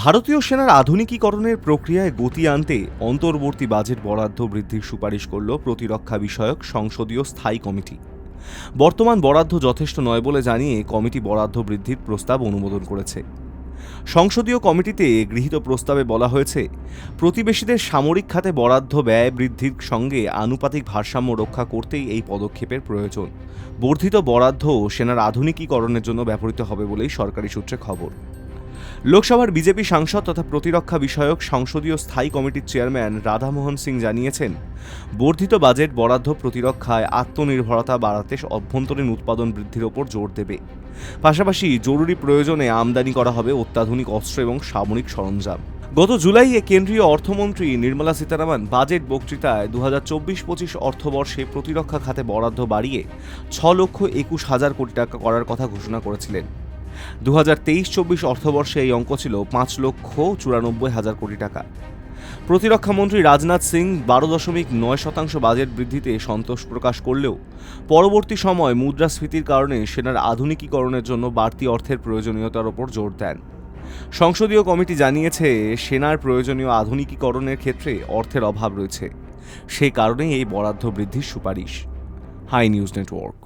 ভারতীয় সেনার আধুনিকীকরণের প্রক্রিয়ায় গতি আনতে অন্তর্বর্তী বাজেট বরাদ্দ বৃদ্ধির সুপারিশ করল প্রতিরক্ষা বিষয়ক সংসদীয় স্থায়ী কমিটি। বর্তমান বরাদ্দ যথেষ্ট নয় বলে জানিয়ে কমিটি বরাদ্দ বৃদ্ধির প্রস্তাব অনুমোদন করেছে। সংসদীয় কমিটিতে গৃহীত প্রস্তাবে বলা হয়েছে, প্রতিবেশীদের সামরিক খাতে বরাদ্দ ব্যয় বৃদ্ধির সঙ্গে আনুপাতিক ভারসাম্য রক্ষা করতেই এই পদক্ষেপের প্রয়োজন। বর্ধিত বরাদ্দ সেনার আধুনিকীকরণের জন্য ব্যবহৃত হবে বলেই সরকারি সূত্রে খবর। লোকসভার বিজেপি সাংসদ তথা প্রতিরক্ষা বিষয়ক সংসদীয় স্থায়ী কমিটির চেয়ারম্যান রাধামোহন সিং জানিয়েছেন, বর্ধিত বাজেট বরাদ্দ প্রতিরক্ষায় আত্মনির্ভরতা বাড়াতে অভ্যন্তরীণ উৎপাদন বৃদ্ধির ওপর জোর দেবে। পাশাপাশি জরুরি প্রয়োজনে আমদানি করা হবে অত্যাধুনিক অস্ত্র এবং সামরিক সরঞ্জাম। গত জুলাইয়ে কেন্দ্রীয় অর্থমন্ত্রী নির্মলা সীতারামন বাজেট বক্তৃতায় দু হাজার চব্বিশ পঁচিশ অর্থবর্ষে প্রতিরক্ষা খাতে বরাদ্দ বাড়িয়ে ছ লক্ষ একুশ হাজার কোটি টাকা করার কথা ঘোষণা করেছিলেন। দু হাজার তেইশ চব্বিশ অর্থবর্ষে এই অঙ্ক ছিল পাঁচ লক্ষ চুরানব্বই হাজার কোটি টাকা। প্রতিরক্ষা মন্ত্রী রাজনাথ সিং বারো দশমিক নয় শতাংশ বাজেট বৃদ্ধিতে সন্তোষ প্রকাশ করলেও পরবর্তী সময় মুদ্রাস্ফীতির কারণে সেনার আধুনিকীকরণের জন্য বাড়তি অর্থের প্রয়োজনীয়তার ওপর জোর দেন। সংসদীয় কমিটি জানিয়েছে, সেনার প্রয়োজনীয় আধুনিকীকরণের ক্ষেত্রে অর্থের অভাব রয়েছে। সেই কারণেই এই বরাদ্দ বৃদ্ধির সুপারিশ। High news network.